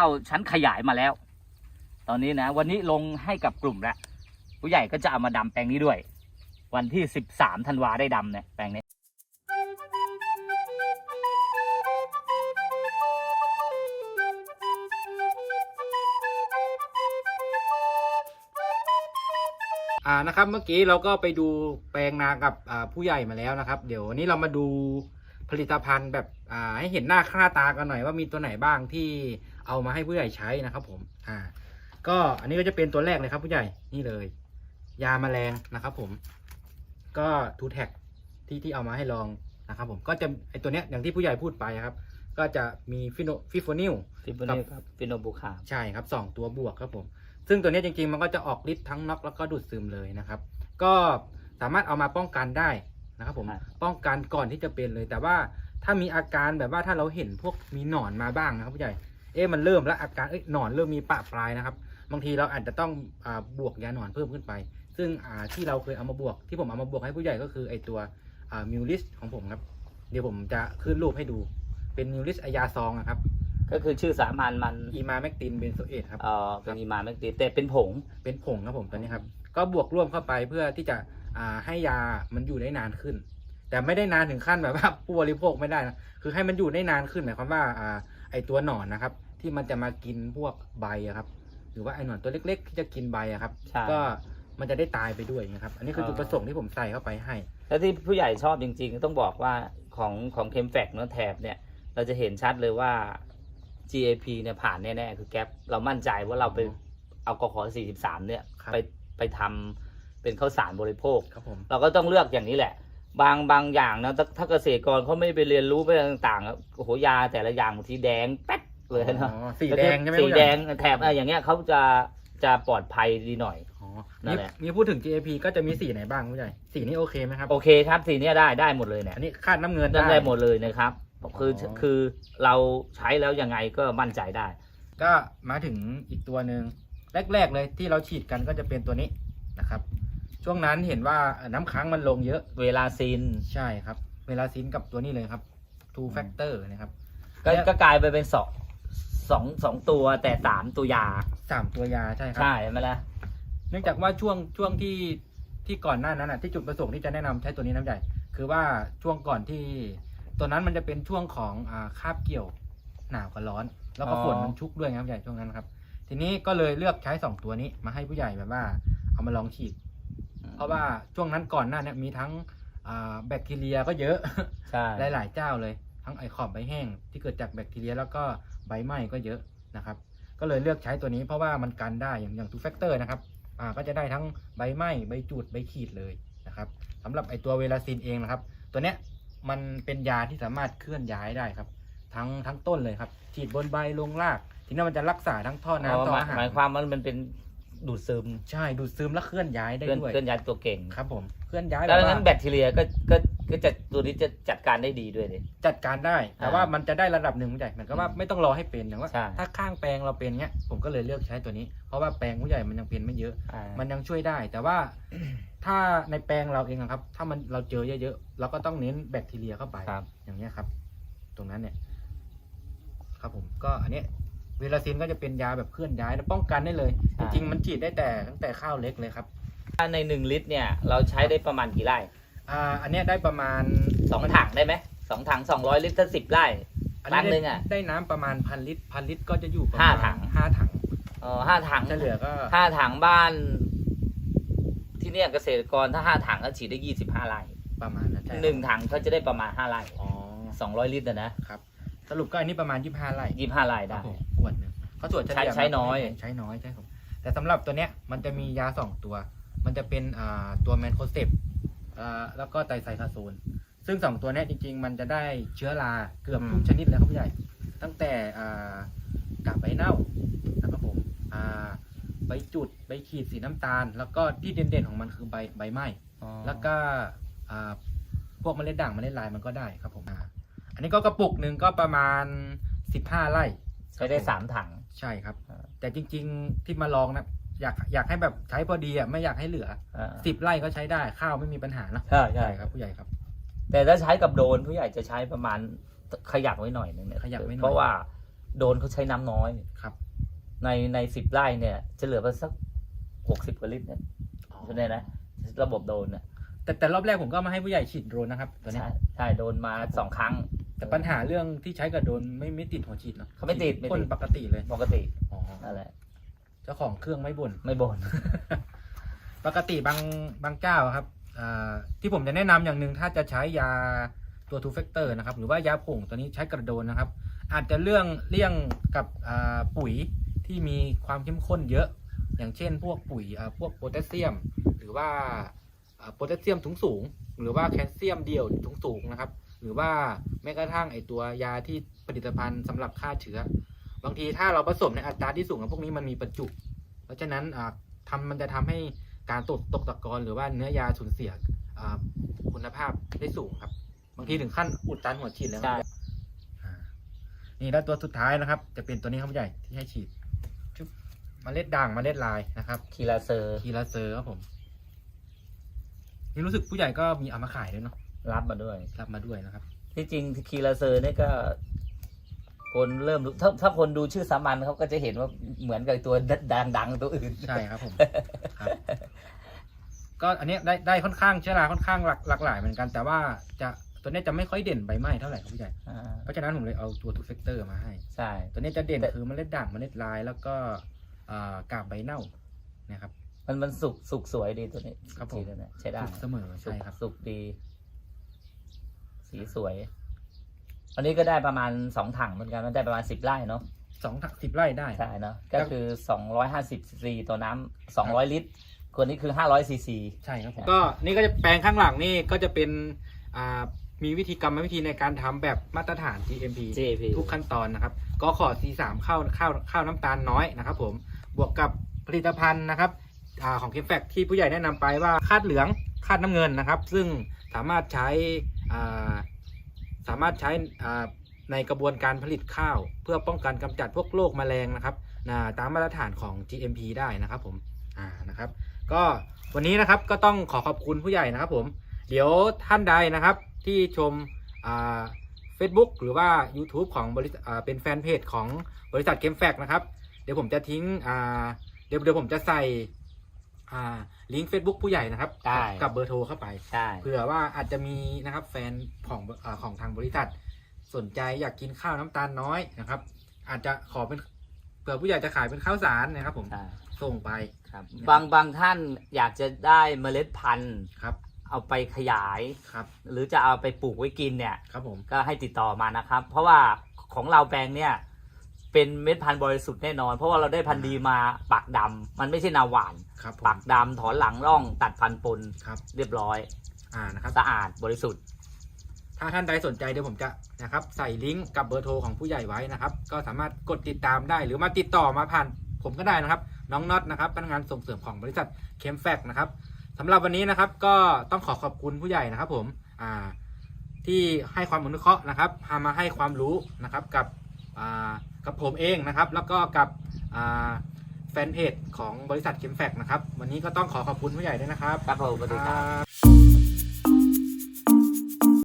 าวชั้นขยายมาแล้ว ตอนนี้นะ วันนี้ลงให้กับกลุ่มแล้วผู้ใหญ่ก็จะเอามาดำแปลงนี้ด้วย วันที่สิบสามธันวาได้ดำเนี่ยแปลงนี้อ่านะครับเมื่อกี้เราก็ไปดูแปลงนากับผู้ใหญ่มาแล้วนะครับ เดี๋ยววันนี้เรามาดู ผลิตภัณฑ์แบบอ่าให้เห็นหน้าค่าตากันหน่อยว่ามีตัวไหนบ้างที่เอามาให้ผู้ใหญ่ใช้นะครับผมอ่าก็อันนี้ก็จะเป็นตัวแรกเลยครับ ผู้ใหญ่นี่เลย ยาแมลงนะครับ ผม ก็ทูแท็กที่ที่เอามาให้ลองนะครับ ผมก็จะไอตัวเนี้ยอย่างที่ผู้ใหญ่พูดไปครับ ก็จะมีฟิโนฟิโฟนิลฟิโบนิลครับฟิโนบุคามใช่ครับสองตัวบวกครับผม ซึ่งตัวเนี้ยจริงๆ มันก็จะออกฤทธิ์ทั้งน็อกแล้วก็ดูดซึมเลยนะครับ ก็สามารถเอามาป้องกันได้ นะครับผมป้องกันก่อนที่จะเป็นเลย แต่ว่าถ้ามีอาการแบบว่าถ้าเราเห็นพวกมีหนอนมาบ้างนะครับผู้ใหญ่เอ๊ะมันเริ่มแล้วอาการเอ้ยหนอนเริ่มมีปะปลายนะครับ บางทีเราอาจจะต้องอาบวกยาหนอนเพิ่มขึ้นไป ซึ่งอ่าที่เราเคยเอามาบวก ที่ผมเอามาบวกให้ผู้ใหญ่ก็คือไอตัวมิวลิสของผมครับเดี๋ยวผมจะขึ้นรูปให้ดูเป็นมิวลิสอยาซองนะครับก็คือชื่อสามัญมันอีมาแมกตินเบนโซเอตครับ เอ่อเป็นอีมาแมกตีแต่เป็นผง เป็นผงครับผมตัวนี้ครับ ก็บวกร่วมเข้าไปเพื่อที่จะอ่า ให้ยามันอยู่ได้นานขึ้น แต่ไม่ได้นานถึงขั้นแบบว่าผู้บริโภคไม่ได้นะคือให้มันอยู่ได้นานขึ้นหมายความว่าอ่าไอตัวหนอนนะครับ ที่มันจะมากินพวกใบอะครับ หรือว่าไอหนอนตัวเล็ก ๆ ที่จะกินใบอะครับใช่ก็มันจะได้ตายไปด้วยนะครับ อันนี้คืออ่าจุดประสงค์ที่ผมใส่เข้าไปให้ แล้วที่ผู้ใหญ่ชอบจริง ๆ ต้องบอกว่าของของเคมแฟกเนื้อแถบเนี่ย เราจะเห็นชัดเลยว่า GAP เนี่ยผ่านแน่ๆคือแก๊ปเรามั่นใจว่าเราไปเอากขอ43 เนี่ยครับไปไปทำ เป็นข้าวสารบริโภค ครับผม เราก็ต้องเลือกอย่างนี้แหละ บางบางอย่างนะถ้าถ้าเกษตรกรเขาไม่ไปเรียนรู้ไปอะไรต่างๆอะโอ้โหยาแต่ละอย่างบางทีแดงแป๊ดเลยนะอ๋อสีแดงใช่ไหมสีผู้ใหญ่แดงแถบอะไรอย่างเงี้ยเขาจะจะปลอดภัยดีหน่อย อ๋อนั่มีนแหละ มีพูดถึง GAP ก็จะมีสีไหนบ้างผู้ใหญ่สีนี้โอเคไหมครับ โอเคครับสีเนี้ยได้ได้หมดเลยเนี่ย อันนี้คาดน้ำเงินได้ได้ หมดเลยนะครับคือออ คือเราใช้แล้วยังไงก็มั่นใจได้ ก็มาถึงอีกตัวหนึ่งแรก ๆ เลยที่เราฉีดกันก็จะเป็นตัวนี้นะครับ ช่วงนั้นเห็นว่าเอ่อน้ำค้างมันลงเยอะ เวลาซิน ใช่ครับ เวลาซินกับตัวนี้เลยครับ two factor นะครับ ก็แล้วก็กลายไปเป็นสองสองสองตัวแต่สามตัวยา สามตัวยาใช่ครับใช่ไหมล่ะ เนื่องจากว่าช่วงช่วงที่ที่ก่อนหน้านั้นอะที่จุดประสงค์ที่จะแนะนำใช้ตัวนี้น้ำใหญ่ คือว่าช่วงก่อนที่ตัวนั้นมันจะเป็นช่วงของอ่าคาบเกี่ยวหนาวกับร้อน แล้วก็ฝนมันชุกด้วยครับใหญ่ช่วงนั้นครับ ทีนี้ก็เลยเลือกใช้สองตัวนี้มาให้ผู้ใหญ่แบบว่า เอามาลองฉีดเพ ราะว่าช่วงนั้นก่อนหน้าเนี้มีทั้งอ่าแบคทีเรียก็เยอะใช่หลายๆเจ้าเลย ทั้งไอขอบใบแห้งที่เกิดจากแบคทีเรียแล้วก็ใบไหม้ก็เยอะนะครับ ก็เลยเลือกใช้ตัวนี้เพราะว่ามันกันได้อย่างอย่างทูแฟกเตอร์นะครับอ่าก็จะได้ทั้งใบไหม้ใบจูดใบขีดเลยนะครับสำหรับไอตัวเวลาซินเองนะครับ ตัวเนี้ยมันเป็นยาที่สามารถเคลื่อนย้ายได้ครับ ทั้งทั้งต้นเลยครับฉีดบนใบลงราก ทีนี้มันจะรักษาทั้งท่ออ๋อน้ำต่อหมายอาหารหมายความว่ามันเป็น ดูดซึมใช่ดูดซึมและเคลื่อนย้ายได้เคลื่อนด้วยเคลื่อนย้ายตัวเก่งครับ ผมเคลื่อนย้ายแล้วบบว่างั้นแบคทีเรียก็ก็ก็จะตัวนี้จะจัดการได้ดีด้วยดิจัดการได้ แต่อ่าว่ามันจะได้ระดับหนึ่งผู้ใหญ่เหมือนกับว่าอืมไม่ต้องรอให้เป็นอย่างว่า ใช่ ถ้าข้างแปลงเราเป็นเนี้ยผมก็เลยเลือกใช้ตัวนี้ เพราะว่าแปลงผู้ใหญ่มันยังเป็นไม่เยอะอ่ามันยังช่วยได้ แต่ว่า ถ้าในแปลงเราเองอะครับ ถ้ามันเราเจอเยอะๆเราก็ต้องเน้นแบคทีเรียเข้าไป ครับ อย่างเงี้ยครับ ตรงนั้นเนี่ย ครับผมก็อันเนี้ยเวลาซินก็จะเป็นยาแบบเคลื่อนย้ายและป้องกันได้เลย จริงๆมันฉีดได้แต่ตั้งแต่ข้าวเล็กเลยครับถ้าในหนึ่งลิตรเนี่ยเราใช้ได้ประมาณกี่ไร่อ่าอันเนี้ยได้ประมาณสองถังได้ไหมสองถังสองร้อยลิตรถ้าสิบไร่อันครั้นี้งหนึ่ได้งอะได้น้ำประมาณพันลิตรพันลิตรก็จะอยู่ประห้ามาณถังห้าถังเออห้าถังเฉลี่ยก็ห้าถังบ้าน ที่เนี่ยเกษตรกรถ้าห้าถังก็ฉีดได้ยี่สิบห้าไร่ประมาณนั้นใช่ครับหนึ่งถังเขาจะได้ประมาณห้าไร่อ๋อสองร้อยลิตรอะนะครับ สรุปก็อันนี้ประมาณยี่ห้าไร่ยี่ห้าไร่ครัได้ เขาตรวจเฉลี่ยใช้ใช้น้อย ใช้น้อยใช่ครับแต่สำหรับตัวเนี้ยมันจะมียาสองตัว มันจะเป็นอ่าตัวแมนโคเซปอ่าแล้วก็ไตรไซคาโซนซึ่งสองตัวเนี้ยจริง ๆ มันจะได้เชื้อราเกือบทุกชนิดเลยครับผู้ใหญ่ ตั้งแต่อ่ากาบใบเน่านะครับผมอ่าใบจุดใบขีดสีน้ำตาล แล้วก็ที่เด่นๆของมันคือใบใบไหม้แล้วก็อ่าพวกเมล็ดด่างเมล็ดลายมันก็ได้ครับผมอ่าอันนี้ก็กระปุกหนึ่งก็ประมาณสิบห้าไร่ใช้ได้สามถัง ใช่ครับ อ่า แต่จริง ๆ ที่มาลองนะอยากอยากให้แบบใช้พอดีอะไม่อยากให้เหลืออ่าสิบไร่ก็ใช้ได้ข้าวไม่มีปัญหาเนอะใช่ใช่ครับ ผู้ใหญ่ครับ แต่ถ้าใช้กับโดรนผู้ใหญ่จะใช้ประมาณขยับไว้หน่อยนึงเนี่ยขยับไว้หน่อย เพราะว่าโดนเขาใช้น้ำน้อย ครับในในสิบไร่เนี่ย จะเหลือประมาณสักหกสิบกว่าลิตรเนี่ยใช่ไหมนะระบบโดนเนี่ยแต่แต่รอบแรกผมก็มาให้ผู้ใหญ่ฉีดโดรนนะครับตัวเนี้ยใช่ใช่โดนมาสองครั้ง แต่ปัญหาเรื่องที่ใช้กับโดรนไม่ไม่ติดหัวฉีดเนาะเขาไม่ติดไม่ติดพ่นปกติเลยปกติอ๋อนั่นแหละเจ้าของเครื่องไม่บ่น ไม่บ่น ปกติบางบางเจ้าครับอ่าที่ผมจะแนะนำอย่างหนึ่งถ้าจะใช้ยาตัวทูเฟกเตอร์นะครับ หรือว่ายาผงตัวนี้ใช้กระโดนนะครับ อาจจะเรื่องเลี่ยงกับอ่าปุ๋ยที่มีความเข้มข้นเยอะ อย่างเช่น พวกปุ๋ยอ่าพวกโพแทสเซียม หรือว่าอ่าโพแทสเซียมสูงสูงๆหรือว่าแคลเซียมเดี่ยวสูงสูงๆนะครับ หรือว่าแม้กระทั่งไอตัวยาที่ผลิตภัณฑ์สำหรับฆ่าเชื้อ บางทีถ้าเราผสมในอัตราที่สูงกับพวกนี้มันมีประจุ เพราะฉะนั้นอ่าทำมันจะทำให้การตกตกตะกอนหรือว่าเนื้อยาสูญเสียอ่าคุณภาพได้สูงครับ บางทีถึงขั้นอุดตันหัวฉีดแล้วใช่อ่านี่แล้วตัวสุดท้ายนะครับ จะเป็นตัวนี้ครับผู้ใหญ่ที่ให้ฉีดชุบเมล็ดด่างเมล็ดลายนะครับคีลาเซอร์ทีละเซอร์ครับผม นี่รู้สึกผู้ใหญ่ก็มีเอามาขายด้วยเนาะ รับมาด้วย รับมาด้วยนะครับ ที่จริงคีลาเซอร์เนี่ยก็ คนเริ่มรู้ถ้าถ้าคนดูชื่อสามัญเขาก็จะเห็นว่าเหมือนกับตัวดังๆตัวอื่น ใช่ครับผมครับ ก็อันเนี้ยได้ได้ค่อนข้างเชื้อราค่อนข้างหลากหลากหลายเหมือนกัน แต่ว่าจะตัวเนี้ยจะไม่ค่อยเด่นใบไหม้เท่าไหร่ครับผู้ใหญ่อ่าเพราะฉะนั้นผมเลยเอาตัวทูเฟกเตอร์มาให้ ใช่ ตัวเนี้ยจะเด่นแต่ คือเมล็ดด่างเมล็ดลาย แล้วก็อ่ากาบใบเน่านะครับ มันมันสุกสุกสวยดีตัวนี้ครับผม สีตัวเนี้ยใช้ได้สุกเสมอสุใช่กครับ สุกดี สีสวย อันนี้ก็ได้ประมาณสองถังเหมือนกันมันได้ประมาณสิบไร่เนาะสองถังสิบไร่ได้ ใช่เนาะก็คือสองร้อยห้าสิบซีซีต่อน้ำสองร้อยลิตรคนนี้คือห้าร้อยซีซีใช่ครับผมก็นี่ก็จะแปลงข้างหลังนี่ก็จะเป็นอ่ามีวิธีกรรมวิธีในการทำแบบมาตรฐาน GMP JP ทุกขั้นตอนนะครับ ก็ขอ C3 ข้าวข้าวข้าวน้ำตาลน้อยนะครับผมบวกกับผลิตภัณฑ์นะครับอาของเคมแฟกที่ผู้ใหญ่แนะนำไปว่าคาดเหลืองคาดน้ำเงินนะครับ ซึ่ง สามารถใช้สามารถใช้ในกระบวนการผลิตข้าว เพื่อป้องกันกำจัดพวกโรคแมลงนะครับตามมาตรฐานของ GMP ได้นะครับผมนะครับ ก็วันนี้นะครับก็ต้องขอขอบคุณผู้ใหญ่นะครับผม เดี๋ยวท่านใดนะครับที่ชมอ่า Facebook หรือว่า YouTube ของบริษัทเป็นแฟนเพจของบริษัทเคมแฟกนะครับ เดี๋ยวผมจะทิ้งเดี๋ยวเดี๋ยวผมจะใส่ อ่าลิงก์ Facebook ผู้ใหญ่นะครับได้กับกับเบอร์โทรเข้าไป ใช่ เผื่อว่าอาจจะมีนะครับแฟนของอาของทางบริษัท สนใจอยากกินข้าวน้ำตาลน้อยนะครับ อาจจะขอเป็นเผื่อผู้ใหญ่จะขายเป็นข้าวสารนะครับ ผมใช่ ส่งไปครับ บางบางท่านอยากจะได้เมล็ดพันธุ์ ครับเอาไปขยาย ครับหรือจะเอาไปปลูกไว้กินเนี่ย ครับผม ก็ให้ติดต่อมานะครับ เพราะว่าของเราแปลงเนี่ย เป็นเม็ดพันธุ์บริสุทธิ์แน่นอน เพราะว่าเราได้พันธุ์ดีมาปากดำมันไม่ใช่นาหวาน ครับผม ปากดำถอนหลังร่องตัดพันธุ์ปนครับ เรียบร้อยอ่านะครับ สะอาดบริสุทธิ์ ถ้าท่านใดสนใจเดี๋ยวผมจะนะครับใส่ลิงก์กับเบอร์โทรของผู้ใหญ่ไว้นะครับ ก็สามารถกดติดตามได้หรือมาติดต่อมาผ่านผมก็ได้นะครับ น้องน็อตนะครับพนักงานส่งเสริมของบริษัทเคมแฟกนะครับสำหรับวันนี้นะครับก็ต้องขอขอบคุณผู้ใหญ่นะครับ ผมอ่าที่ให้ความอนุเคราะห์นะครับพามาให้ความรู้นะครับกับอ่า กับผมเองนะครับ แล้วก็กับอ่าแฟนเพจของบริษัทเคมแฟกนะครับ วันนี้ก็ต้องขอขอบคุณผู้ใหญ่ด้วยนะครับครับผมสวัสดีครับครับ